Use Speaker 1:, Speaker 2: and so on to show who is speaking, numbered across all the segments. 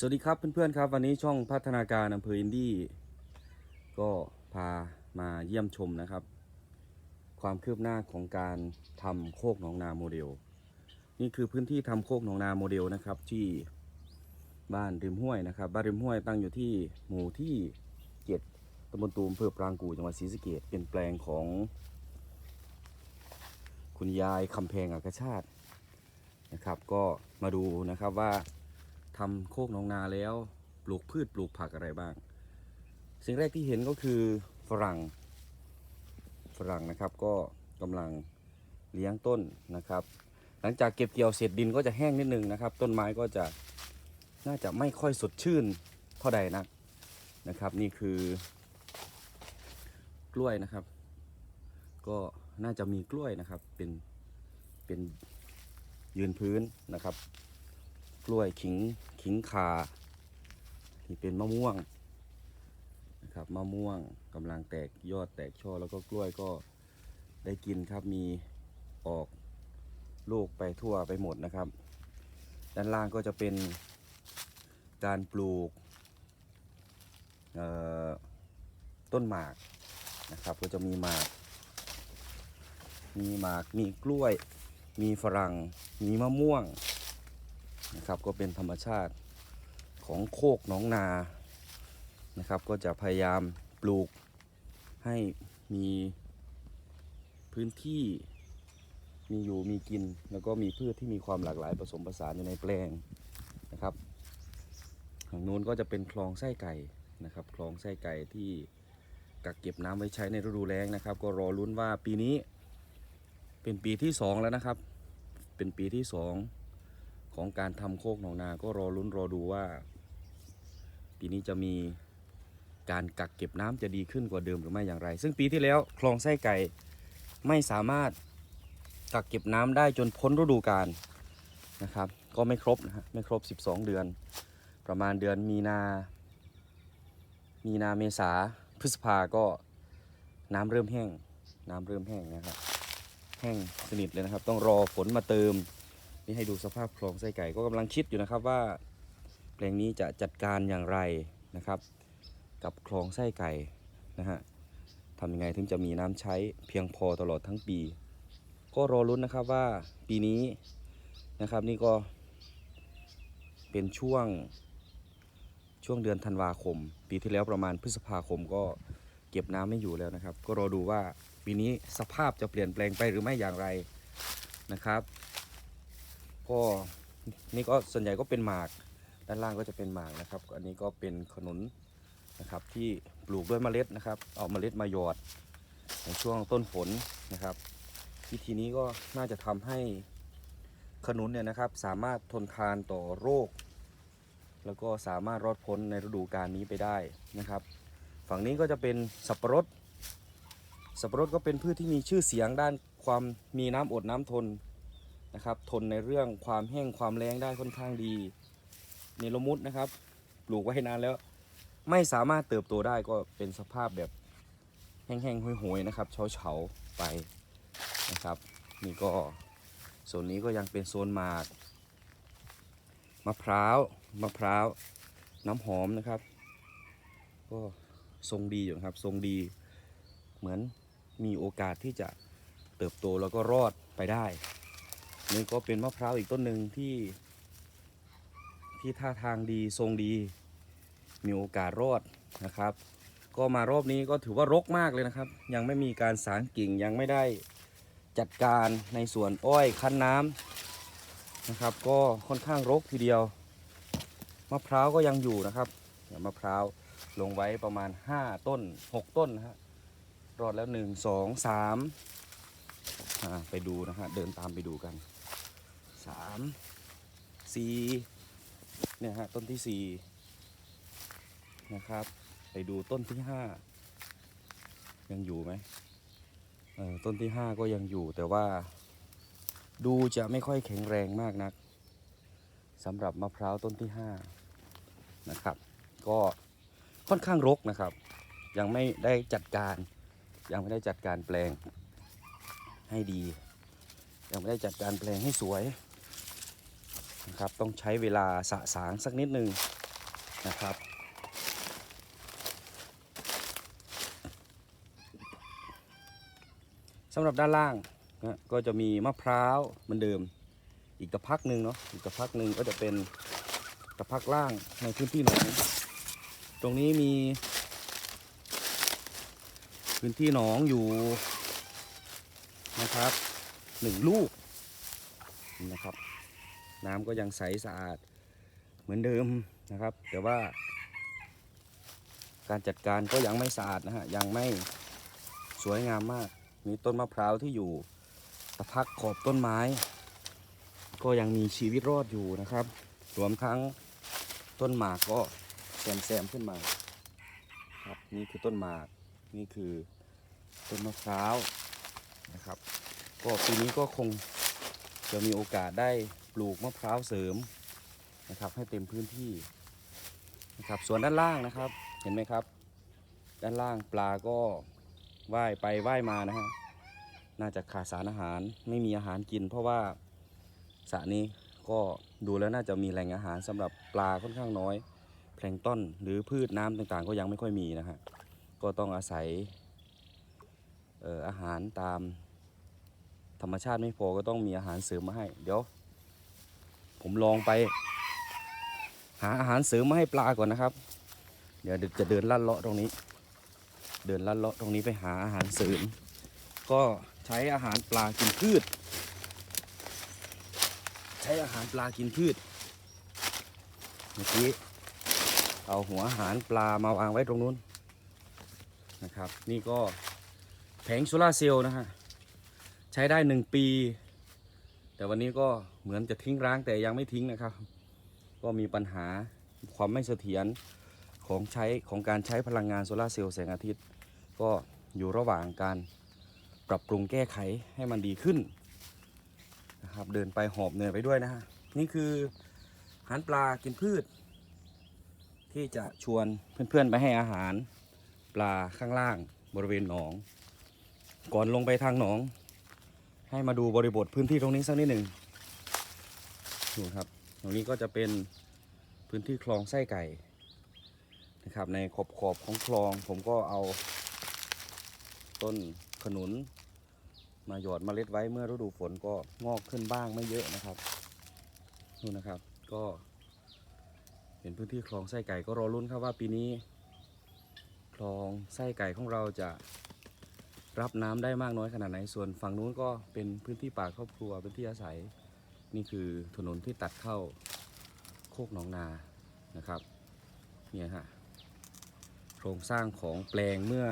Speaker 1: สวัสดีครับเพื่อนๆครับวันนี้ช่องพัฒนาการอำเภออินดี้ก็พามาเยี่ยมชมนะครับ ความคืบหน้าของการทำโคกหนองนาโมเดล นี่คือพื้นที่ทำโคกหนองนาโมเดลนะครับที่บ้านริมห้วยนะครับบ้านริมห้วยตั้งอยู่ที่หมู่ที่เจ็ดตำบลตูมอำเภอปรางกูจังหวัดศรีสะเกษเป็นแปลงของ คุณยายคำแพงอากาชาตินะครับ ก็มาดูนะครับว่า ทำโคกหนองนาแล้ว ปลูกพืชปลูกผักอะไรบ้าง สิ่งแรกที่เห็นก็คือฝรั่งฝรั่งนะครับก็กำลังเลี้ยงต้นนะครับ หลังจากเก็บเกี่ยวเสร็จดินก็จะแห้งนิดนึงนะครับ ต้นไม้ก็จะน่าจะไม่ค่อยสดชื่นเท่าใดนักนะครับ นี่คือกล้วยนะครับ ก็น่าจะมีกล้วยนะครับเป็นเป็นยืนพื้นนะครับ กล้วยขิงขิงขาที่เป็นมะม่วงนะครับมะม่วงกำลังแตกยอดแตกช่อแล้วก็กล้วยก็ได้กินครับมีออกลูกไปทั่วไปหมดนะครับ ด้านล่างก็จะเป็นการปลูกต้นหมากนะครับ ก็จะมีหมาก มีหมากมีกล้วย มีฝรั่ง มีมะม่วง นะครับก็เป็นธรรมชาติของโคกหนองนานะครับ ก็จะพยายามปลูกให้มีพื้นที่มีอยู่มีกิน แล้วก็มีพืชที่มีความหลากหลายผสมผสานอยู่ในแปลงนะครับทางนู้นก็จะเป็นคลองไส้ไก่นะครับ คลองไส้ไก่ที่กักเก็บน้ำไว้ใช้ในฤดูแล้งนะครับ ก็รอลุ้นว่าปีนี้เป็นปีที่สองแล้วนะครับ เป็นปีที่สอง ของการทำโคกหนองนา ก็รอลุ้นรอดูว่า ปีนี้จะมีการกักเก็บน้ำจะดีขึ้นกว่าเดิมหรือไม่อย่างไร ซึ่งปีที่แล้วคลองไส้ไก่ไม่สามารถกักเก็บน้ำได้จนพ้นฤดูกาลนะครับ ก็ไม่ครบนะฮะไม่ครบ 12 เดือน ประมาณเดือนมีนา มีนาเมษาพฤษภาก็น้ำเริ่มแห้ง น้ำเริ่มแห้งนะครับ แห้งสนิทเลยนะครับ ต้องรอฝนมาเติม นี่ให้ดูสภาพคลองไส้ไก่ก็กำลังคิดอยู่นะครับว่าแปลงนี้จะจัดการอย่างไรนะครับ กับคลองไส้ไก่นะฮะทำยังไงถึงจะมีน้ำใช้เพียงพอตลอดทั้งปี ก็รอรุ้นนะครับว่าปีนี้นะครับนี่ก็เป็นช่วงช่วงเดือนธันวาคม ปีที่แล้วประมาณพฤษภาคมก็เก็บน้ำไม่อยู่แล้วนะครับ ก็รอดูว่าปีนี้สภาพจะเปลี่ยนแปลงไปหรือไม่อย่างไรนะครับ ก็นี่ก็ส่วนใหญ่ก็เป็นหมาก ด้านล่างก็จะเป็นหมากนะครับ อันนี้ก็เป็นขนุนนะครับที่ปลูกด้วยเมล็ดนะครับ เอาเมล็ดมาหยอดในช่วงต้นฝนนะครับ วิธีนี้ก็น่าจะทำให้ขนุนเนี่ยนะครับ สามารถทนทานต่อโรค แล้วก็สามารถรอดพ้นในฤดูกาลนี้ไปได้นะครับ ฝั่งนี้ก็จะเป็นสับปะรดสับปะรดก็เป็นพืชที่มีชื่อเสียงด้านความมีน้ำอดน้ำทน นะครับ ทนในเรื่องความแห้งความแล้งได้ค่อนข้างดีเนลมุดนะครับปลูกไว้นานแล้ว ไม่สามารถเติบโตได้ก็เป็นสภาพแบบแห้งๆห่วยๆนะครับเฉาๆไปนะครับ นี่ก็โซนนี้ก็ยังเป็นโซนหมากมะพร้าวมะพร้าวน้ำหอมนะครับก็ทรงดีอยู่ครับทรงดีเหมือนมีโอกาสที่จะเติบโตแล้วก็รอดไปได้ นี่ก็เป็นมะพร้าวอีกต้นหนึ่งที่ ที่ท่าทางดีทรงดี มีโอกาสรอดนะครับ ก็มารอบนี้ก็ถือว่ารกมากเลยนะครับ ยังไม่มีการสางกิ่งยังไม่ได้จัดการในส่วนอ้อยคั้นน้ำนะครับ ก็ค่อนข้างรกทีเดียวมะพร้าวก็ยังอยู่นะครับเนี่ยมะพร้าวลงไว้ประมาณ 5 ต้น 6 ต้นนะฮะรอดแล้ว 1 2 3อ่า ไปดูนะฮะเดินตามไปดูกันสามสี่เนี่ยฮะต้นที่สี่นะครับ ไปดูต้นที่ห้ายังอยู่ไหมต้นที่ห้าก็ยังอยู่แต่ว่า ดูจะไม่ค่อยแข็งแรงมากนักสำหรับมะพร้าวต้นที่ห้านะครับ ก็ค่อนข้างรกนะครับ ยังไม่ได้จัดการยังไม่ได้จัดการแปลง ให้ดี ยังไม่ได้จัดการแปลงให้สวยนะครับต้องใช้เวลาสะสางสักนิดหนึ่งนะครับ สำหรับด้านล่างนะก็จะมีมะพร้าวเหมือนเดิม อีกกระพักหนึ่งเนาะอีกกระพักหนึ่งก็จะเป็นกระพักล่างในพื้นที่หนองตรงนี้มี พื้นที่หนองอยู่ นะครับหนึ่งลูกนะครับ น้ำก็ยังใสสะอาดเหมือนเดิมนะครับ แต่ว่า การจัดการก็ยังไม่สะอาดนะฮะยังไม่สวยงามมากมีต้นมะพร้าวที่อยู่ตะพักขอบต้นไม้ ก็ยังมีชีวิตรอดอยู่นะครับ รวมทั้งต้นหมากก็แซมแซมๆขึ้นมาครับนี่คือต้นหมากนี่คือต้นมะพร้าว นะครับ ก็ปีนี้ก็คงจะมีโอกาสได้ปลูกมะพร้าวเสริมนะครับ ให้เต็มพื้นที่นะครับส่วนด้านล่างนะครับเห็นไหมครับ ด้านล่างปลาก็ว่ายไปว่ายมานะฮะน่าจะขาดสารอาหารไม่มีอาหารกิน เพราะว่าสระนี้ก็ดูแล้วน่าจะมีแหล่งอาหารสำหรับปลาค่อนข้างน้อย แพลงต้นหรือพืชน้ำต่างๆ ก็ยังไม่ค่อยมีนะฮะก็ต้องอาศัยอาหารตาม ธรรมชาติไม่พอก็ต้องมีอาหารเสริมมาให้ เดี๋ยว ผมลองไป หาอาหารเสริมมาให้ปลาก่อนนะครับ เดี๋ยวจะเดินลัดเลาะตรงนี้ เดินลัดเลาะตรงนี้ไปหาอาหารเสริม ก็ใช้อาหารปลากินพืช ใช้อาหารปลากินพืชเมื่อกี้เอาหัวอาหารปลามาวางไว้ตรงนู้นนะครับ นี่ก็แผงโซลาเซลล์นะฮะ ใช้ได้หนึ่งปี แต่วันนี้ก็เหมือนจะทิ้งร้างแต่ยังไม่ทิ้งนะครับ ก็มีปัญหาความไม่เสถียรของใช้ของการใช้พลังงานโซลาเซลล์แสงอาทิตย์ ก็อยู่ระหว่างการปรับปรุงแก้ไขให้มันดีขึ้นนะครับเดินไปหอบเหนื่อยไปด้วยนะฮะนี่คืออาหารปลากินพืช ที่จะชวนเพื่อนๆไปให้อาหารปลาข้างล่างบริเวณหนอง ก่อนลงไปทางหนอง ให้มาดูบริบทพื้นที่ตรงนี้สักนิดหนึ่งดูครับ ตรงนี้ก็จะเป็นพื้นที่คลองไส้ไก่นะครับ ในขอบขอบของคลองผมก็เอาต้นขนุน มาหยอดเมล็ดไว้เมื่อฤดูฝนก็งอกขึ้นบ้างไม่เยอะนะครับนู่นนะครับก็เป็นพื้นที่คลองไส้ไก่ก็รอลุ้นครับว่าปีนี้ คลองไส้ไก่ของเราจะ รับน้ำได้มากน้อยขนาดไหน ส่วนฝั่งนู้นก็เป็นพื้นที่ป่าครอบครัวเป็นที่อาศัย นี่คือถนนที่ตัดเข้าโคกหนองนานะครับเนี่ยฮะโครงสร้างของแปลงเมื่อ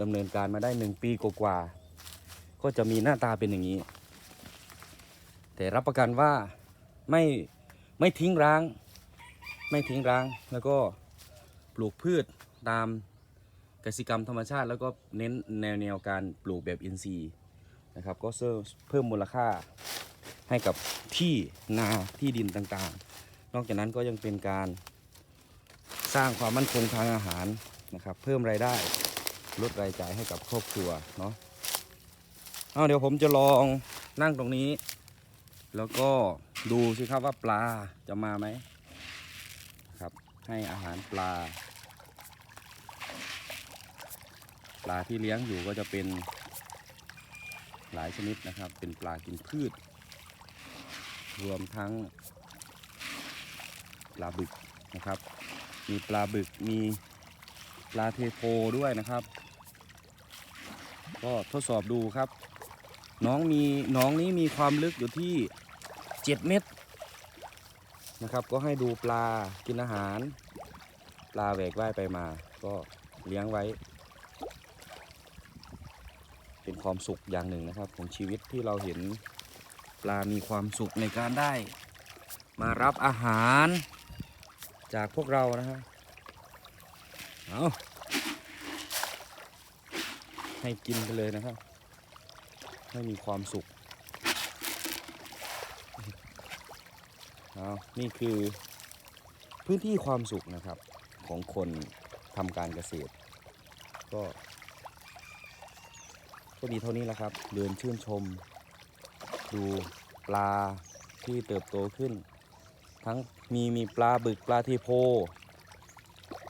Speaker 1: ดำเนินการมาได้หนึ่งปีกว่าก็จะมีหน้าตาเป็นอย่างนี้ แต่รับประกันว่าไม่ไม่ทิ้งร้าง ไม่ทิ้งร้างแล้วก็ปลูกพืชตาม กสิกรรมธรรมชาติ แล้วก็เน้นแนวแนวการปลูกแบบอินทรีย์นะครับ ก็เพิ่มมูลค่าให้กับที่นาที่ดินต่างๆ นอกจากนั้นก็ยังเป็นการสร้างความมั่นคงทางอาหารนะครับ เพิ่มรายได้ลดรายจ่ายให้กับครอบครัวเนาะเอาเดี๋ยวผมจะลองนั่งตรงนี้ แล้วก็ดูสิครับว่าปลาจะมาไหมครับ ให้อาหารปลา ปลาที่เลี้ยงอยู่ก็จะเป็นหลายชนิดนะครับ เป็นปลากินพืช รวมทั้งปลาบึกนะครับ มีปลาบึกมีปลาเทโพด้วยนะครับ ก็ทดสอบดูครับ น้องมีน้องนี้มีความลึกอยู่ที่ 7 เมตรนะครับ ก็ให้ดูปลากินอาหาร ปลาแหวกว่ายไปมา ก็เลี้ยงไว้ ความสุขอย่างหนึ่งนะครับ ของชีวิตที่เราเห็นปลามีความสุขในการได้ มารับอาหารจากพวกเรานะฮะเอาให้กินไปเลยนะครับ ให้มีความสุขเอานี่คือพื้นที่ความสุขนะครับของคนทำการเกษตร ก็ ก็มีเท่านี้แหละครับเดินชื่นชม ดูปลาที่เติบโตขึ้น ทั้งมีมีปลาบึกปลาเทโพ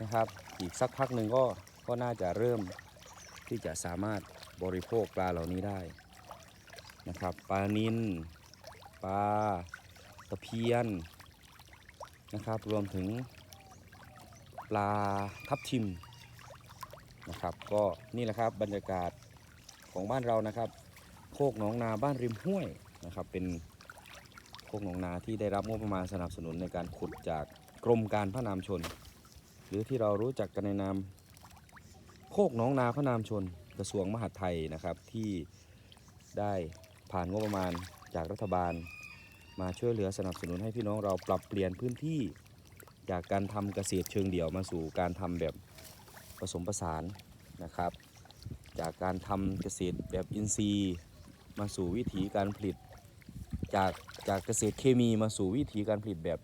Speaker 1: นะครับ อีกสักพักหนึ่งก็ก็น่าจะเริ่มที่จะสามารถบริโภคปลาเหล่านี้ได้นะครับปลานิลปลาตะเพียนนะครับ รวมถึงปลาทับทิมนะครับ ก็นี่แหละครับบรรยากาศ ของบ้านเรานะครับ โคกหนองนาบ้านริมห้วยนะครับ เป็นโคกหนองนาที่ได้รับงบประมาณสนับสนุนในการขุดจากกรมการพระนามชน หรือที่เรารู้จักกันในนามโคกหนองนาพระนามชน กระทรวงมหาดไทยนะครับที่ได้ผ่านงบประมาณจากรัฐบาล มาช่วยเหลือสนับสนุนให้พี่น้องเราปรับเปลี่ยนพื้นที่จากการทำเกษตรเชิงเดี่ยวมาสู่การทำแบบผสมผสานนะครับ จากการทำเกษตรแบบอินทรีย์ มาสู่วิถีการผลิต จากจากเกษตรเคมีมาสู่วิถีการผลิตแบบ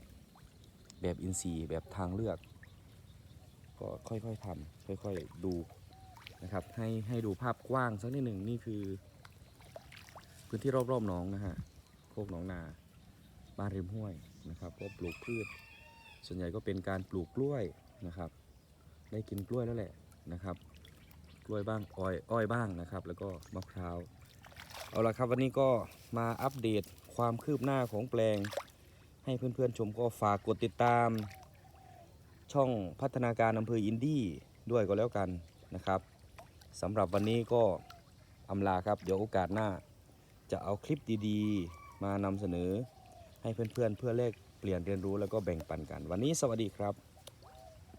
Speaker 1: แบบอินทรีย์แบบทางเลือก ก็ค่อยๆทำค่อยๆดูนะครับให้ให้ดูภาพกว้างสักนิดหนึ่งนี่คือ พื้นที่รอบๆหนองนะฮะโคกหนองนาบ้านริมห้วยนะครับก็ปลูกพืช ส่วนใหญ่ก็เป็นการปลูกกล้วยนะครับ ได้กินกล้วยแล้วแหละนะครับ กล้วยบ้างอ้อยอ้อยบ้างนะครับ แล้วก็มะพร้าวเอาละครับวันนี้ก็มาอัปเดตความคืบหน้าของแปลง ให้เพื่อนๆชมก็ฝากกดติดตาม ช่องพัฒนาการอำเภออินดี้ด้วยก็แล้วกันนะครับสำหรับวันนี้ก็อำลาครับ เดี๋ยวโอกาสหน้า จะเอาคลิปดีๆ มานำเสนอ ให้เพื่อนๆเพื่อแลกเปลี่ยนเรียนรู้แล้วก็แบ่งปันกัน วันนี้สวัสดีครับ